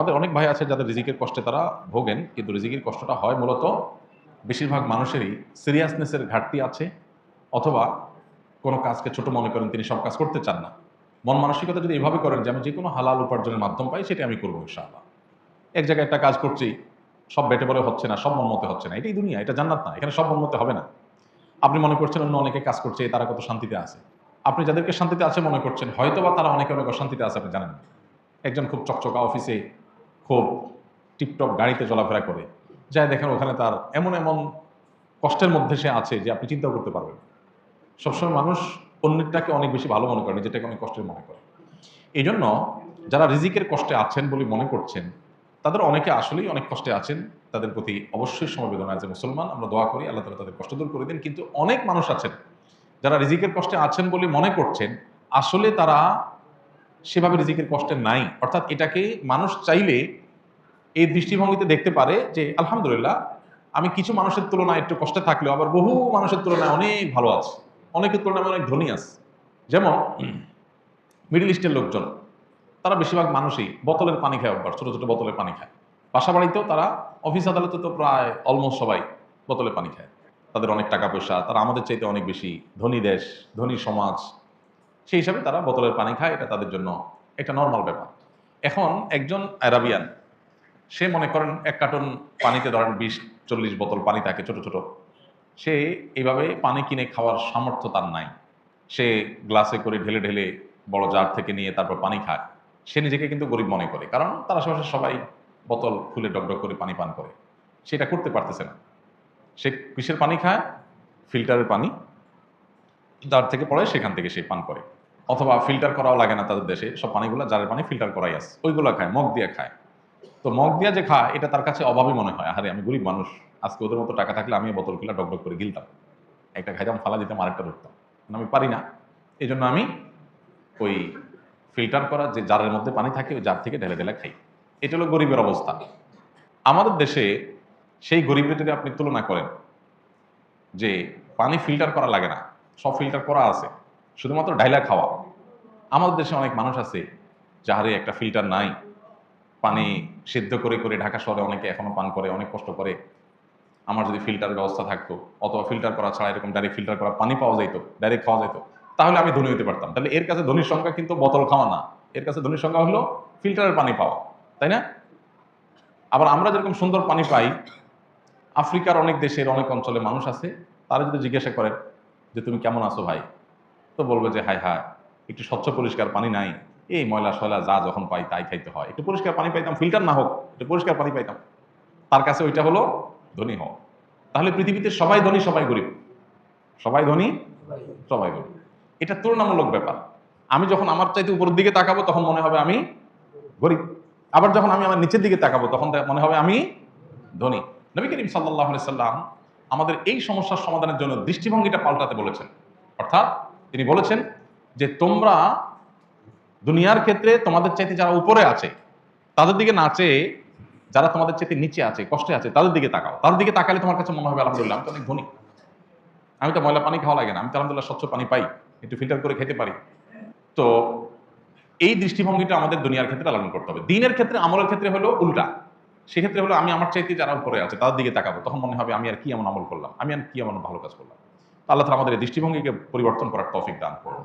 আমাদের অনেক ভাই আছে যাদের রিজিকের কষ্টে তারা ভোগেন, কিন্তু রিজিকের কষ্টটা হয় মূলত বেশিরভাগ মানুষেরই সিরিয়াসনেসের ঘাটতি আছে অথবা কোনো কাজকে ছোট মনে করেন তিনি সব কাজ করতে চান না। মন মানসিকতা যদি এভাবে করেন যে আমি যে কোনো হালাল উপার্জনের মাধ্যম পাই, সেটা আমি করব ইনশাআল্লাহ। এক জায়গায় একটা কাজ করছি, সব বেটে বলে হচ্ছে না, সব মনমতে হচ্ছে না, এটাই দুনিয়া, এটা জান্নাত না, এখানে সব মনমতে হবে না। আপনি মনে করছেন অন্য অনেকে কাজ করছে, তারা কত শান্তিতে আছে। আপনি যাদেরকে শান্তিতে আছে মনে করছেন হয়তো বা তারা অনেকে অনেক অশান্তিতে আছে, আপনি জানেন একজন খুব চকচকা অফিসে খুব টিপটপ গাড়িতে চলাফেরা করে। যাই দেখেন ওখানে তার এমন এমন কষ্টের মধ্যে সে আছে যে আপনি চিন্তাও করতে পারবেন সবসময় মানুষ অন্যটাকে অনেক বেশি ভালো মনে করে যেটাকে অনেক কষ্টের মনে করে। এই জন্য যারা রিজিকের কষ্টে আছেন বলে মনে করছেন, তাদের অনেকে আসলেই অনেক কষ্টে আছেন, তাদের প্রতি অবশ্যই সমবেদনা আছে মুসলমান, আমরা দোয়া করি, আল্লাহ তালা তাদের কষ্ট দূর করে দিন। কিন্তু অনেক মানুষ আছেন, যারা রিজিকের কষ্টে আছেন বলে মনে করছেন, আসলে তারা সেভাবে রিজিকের কষ্টে নাই। অর্থাৎ এটাকে মানুষ চাইলে এই দৃষ্টিভঙ্গিতে দেখতে পারে যে, আলহামদুলিল্লাহ, আমি কিছু মানুষের তুলনায় একটু কষ্টে থাকলেও আবার বহু মানুষের তুলনায় অনেক ভালো আছে। অনেকের তুলনায় অনেক ধনী আছে। যেমন, মিডল ইস্টের লোকজন, তারা বেশিরভাগ মানুষই বোতলের পানি খায় অভ্যাস, ছোটো ছোটো বোতলের পানি খায়। বাসা বাড়িতেও তারা, অফিস আদালতে তো প্রায় অলমোস্ট সবাই বোতলে পানি খায়। তাদের অনেক টাকা পয়সা, তারা আমাদের চাইতে অনেক বেশি ধনী দেশ, ধনী সমাজ। সেই হিসাবে তারা বোতলের পানি খায়, এটা তাদের জন্য একটা নর্মাল ব্যাপার। এখন একজন অ্যারাবিয়ান সে মনে করেন এক কার্টন পানিতে ধরেন বিশ, চল্লিশ বোতল পানি থাকে ছোট ছোট। সে এইভাবে পানি কিনে খাওয়ার সামর্থ্য তার নাই। সে গ্লাসে করে ঢেলে ঢেলে বড় জার থেকে নিয়ে তারপর পানি খায়। সে নিজেকে কিন্তু গরিব মনে করে, কারণ তার আশেপাশে সবাই বোতল খুলে ডকডক করে পানি পান করে। সেটা করতে পারতেছে না। সে কিসের পানি খায়? ফিল্টারের পানি। যার থেকে পড়ে সেখান থেকে সে পান করে। অথবা ফিল্টার করাও লাগে না তাদের দেশে। সব পানিগুলো জারের পানি ফিল্টার করাই আছে। ওইগুলো খায়, মগ দিয়ে খায়। তো মগ দিয়া যে খায় এটা তার কাছে অভাবই মনে হয়। আরে আমি গরিব মানুষ, আজকে ওদের মতো টাকা থাকলে আমি বোতল কিলা ডকডক করে গিলতাম। একটা খাইতাম, ফালা দিতাম, আরেকটা ধরতাম। কিন্তু আমি পারি না। এই জন্য আমি ওই ফিল্টার করা যে জারের মধ্যে পানি থাকে, ওই জার থেকে ঢেলে ঢেলে খাই। এটা হলো গরিবের অবস্থা। আমাদের দেশে সেই গরিবের যদি আপনি তুলনা করেন, যে পানি ফিল্টার করা লাগে না, সব ফিল্টার করা আছে, শুধুমাত্র ঢাইলা খাওয়া। আমাদের দেশে অনেক মানুষ আছে যাহারে একটা ফিল্টার নাই পানি সিদ্ধ করে করে ঢাকা শহরে অনেকে এখনও পান করে, অনেক কষ্ট করে। আমার যদি ফিল্টার ব্যবস্থা থাকতো, অথবা ফিল্টার করা ছাড়া এরকম ডাইরেক্ট ফিল্টার করা পানি পাওয়া যেত ডাইরেক্ট খাওয়া যেত তাহলে আমি ধনী হতে পারতাম। তাহলে এর কাছে ধনির সংখ্যা কিন্তু বোতল খাওয়া না। এর কাছে ধনীর সংখ্যা হলো ফিল্টারের পানি পাওয়া, তাই না? আবার আমরা যেরকম সুন্দর পানি পাই, আফ্রিকার অনেক দেশের অনেক অঞ্চলে মানুষ আছে, তারা যদি জিজ্ঞাসা করেন যে, তুমি কেমন আছো ভাই? তো বলবে যে হাই হায়, একটু স্বচ্ছ পরিষ্কার পানি নাই। এই ময়লা সয়লা যা যখন পাই তাই খাইতে হয়। একটু পরিষ্কার পানি পাইতাম, ফিল্টার না হোক, একটু পরিষ্কার পানি পাইতাম। তার কাছে ওইটা হলো ধনী হও তাহলে পৃথিবীতে সবাই ধনী, সবাই গরিব। সবাই ধনী, সবাই গরিব। এটা তুলনামূলক ব্যাপার। আমি যখন আমার চাইতে উপরের দিকে তাকাবো, তখন মনে হবে আমি গরিব। আবার যখন আমি আমার নিচের দিকে তাকাবো, তখন মনে হবে আমি ধনী। নবী করিম সাল্লাহ সাল্লাম আমাদের এই সমস্যার সমাধানের জন্য দৃষ্টিভঙ্গিটা পাল্টাতে বলেছেন। অর্থাৎ তিনি বলেছেন যে তোমরা দুনিয়ার ক্ষেত্রে তোমাদের চাইতে যারা উপরে আছে, তাদের দিকে না চেয়ে যারা তোমাদের চাইতে নিচে আছে, কষ্টে আছে, তাদের দিকে তাকাও। তাদের দিকে তাকালে তোমার কাছে মনে হবে, আলহামদুলিল্লাহ, আমি তো অনেক ধনী। আমি তো ময়লা পানি খাওয়া লাগে না, আমি তো আলহামদুলিল্লাহ স্বচ্ছ পানি পাই, একটু ফিল্টার করে খেতে পারি। তো এই দৃষ্টিভঙ্গিটা আমাদের দুনিয়ার ক্ষেত্রে লালন করতে হবে। দিনের ক্ষেত্রে, আমলের ক্ষেত্রে হলো উল্টা। সেক্ষেত্রে হলো আমি আমার চাইতে যারা উপরে আছে, তাদের দিকে তাকাবো। তখন মনে হবে, আমি আর কি এমন আমল করলাম, আমি আর কি এমন ভালো কাজ করলাম। আল্লাহ তালা আমাদের এই দৃষ্টিভঙ্গিকে পরিবর্তন করার তফিক দান করুন।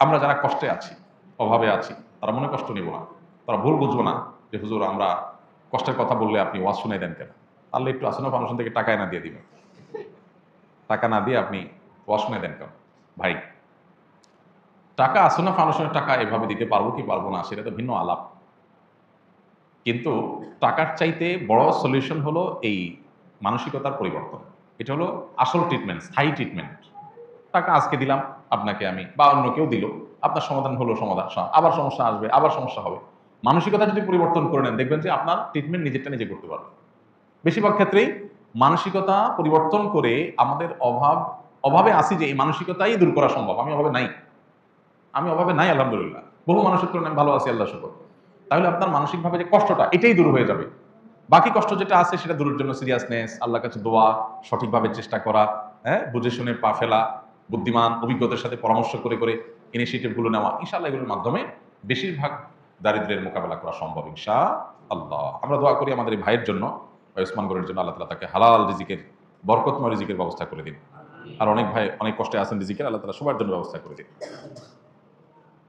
আমরা যারা কষ্টে আছি, অভাবে আছি, তারা মনে কষ্ট নিব না। তারা ভুল বুঝব না যে, হুজুর, আমরা কষ্টের কথা বললে আপনি ওয়াজ শুনে দেন কেন? তাহলে একটু আসন্ন ফাউন্ডেশন থেকে টাকা না দিয়ে দিবেন টাকা না দিয়ে আপনি ওয়াজ শুনে দেন কেন? ভাই, টাকা আসন্ন ফাউন্ডেশনের টাকা এভাবে দিতে পারব কি পারব না, সেটা তো ভিন্ন আলাপ। কিন্তু টাকার চাইতে বড় সলিউশন হলো এই মানসিকতার পরিবর্তন। এটা হলো আসল ট্রিটমেন্ট স্থায়ী ট্রিটমেন্ট টাকা আজকে দিলাম, আপনাকে আমি, বা অন্য কেউ দিল, আপনার সমাধান হলো সমাধান আবার সমস্যা আসবে, আবার সমস্যা হবে। মানসিকতা যদি পরিবর্তন করে নেন, দেখবেন যে আপনার ট্রিটমেন্ট নিজেরটা নিজে করতে পারবে। বেশিরভাগ ক্ষেত্রেই মানসিকতা পরিবর্তন করে আমাদের অভাব, অভাবে আসি যে এই মানসিকতাই দূর করা সম্ভব, আমি অভাবে নাই। আমি অভাবে নাই, আলহামদুলিল্লাহ। বহু মানুষের তুলনায় ভালো আছি আল্লাহ শুকর। তাহলে আপনার মানসিকভাবে যে কষ্টটা, এটাই দূর হয়ে যাবে। বাকি কষ্ট যেটা আছে, সেটা দূরের জন্য সিরিয়াসনেস আল্লাহর কাছে দোয়া, সঠিকভাবে চেষ্টা করা হ্যাঁ বুঝে শুনে পা ফেলা বুদ্ধিমান, অভিজ্ঞতার সাথে পরামর্শ করে করে ইনিশিয়েটিভগুলো নেওয়া, ইনশাআল্লাহ এগুলোর মাধ্যমে বেশিরভাগ দারিদ্রের মোকাবেলা করা সম্ভব ইনশা আল্লাহ আমরা দোয়া করি আমাদের এই ভাইয়ের জন্য, ভাই ওসমানগড়ের জন্য আল্লাহ তালা তাকে হালাল রিজিকের, বরকতময় রিজিকের ব্যবস্থা করে দিন। আর অনেক ভাই অনেক কষ্টে আছেন রিজিকের, আল্লাহ তালা সবার জন্য ব্যবস্থা করে দিন।